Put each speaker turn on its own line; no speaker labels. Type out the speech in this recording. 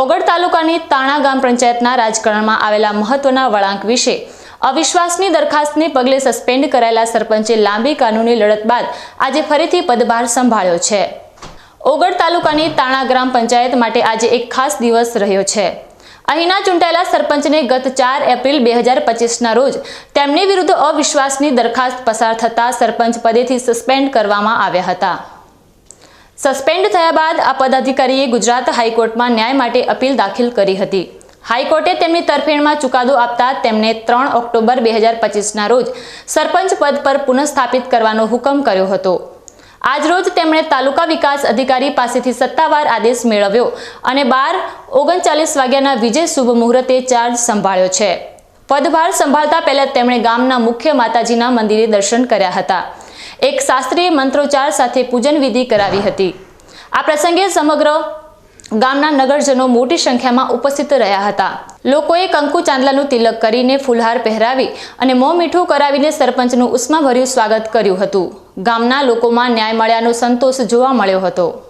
ઓગળ તાલુકાની તાણા ગામ પંચાયતના રાજકારણમાં આવેલા મહત્વના વળાંક વિશે અવિશ્વાસની દરખાસ્તને પગલે સસ્પેન્ડ કરાયેલા સરપંચે લાંબી કાનૂની લડત બાદ આજે ફરીથી પદભાર સંભાળ્યો છે. ઓગળ તાલુકાની તાણા ગ્રામ પંચાયત માટે આજે એક ખાસ દિવસ રહ્યો છે. અહીંના ચૂંટાયેલા સરપંચને ગત ચાર એપ્રિલ બે હજાર પચીસના રોજ તેમની વિરુદ્ધ અવિશ્વાસની દરખાસ્ત પસાર થતાં સરપંચ પદેથી સસ્પેન્ડ કરવામાં આવ્યા હતા. સસ્પેન્ડ થયા બાદ આ પદાધિકારીએ ગુજરાત હાઈકોર્ટમાં ન્યાય માટે અપીલ દાખલ કરી હતી. હાઈકોર્ટે તેમની તરફેણમાં ચુકાદો આપતા તેમને ત્રણ ઓક્ટોબર બે હજાર પચીસના રોજ સરપંચ પદ પર પુનઃસ્થાપિત કરવાનો હુકમ કર્યો હતો. આજરોજ તેમણે તાલુકા વિકાસ અધિકારી પાસેથી સત્તાવાર આદેશ મેળવ્યો અને બાર ઓગણચાલીસ વાગ્યાના વિજય શુભ મુહૂર્તે ચાર્જ સંભાળ્યો છે. પદભાર સંભાળતા પહેલા તેમણે ગામના મુખ્ય માતાજીના મંદિરે દર્શન કર્યા હતા. એક શાસ્ત્રીય મંત્રોચ્ચાર સાથે પૂજન વિધિ કરાવી હતી. આ પ્રસંગે સમગ્ર ગામના નગરજનો મોટી સંખ્યામાં ઉપસ્થિત રહ્યા હતા. લોકોએ કંકુ ચાંદલાનું તિલક કરીને ફૂલહાર પહેરાવી અને મોં મીઠું કરાવીને સરપંચનું ઉષ્માભર્યું સ્વાગત કર્યું હતું. ગામના લોકોમાં ન્યાય મળ્યાનો સંતોષ જોવા મળ્યો હતો.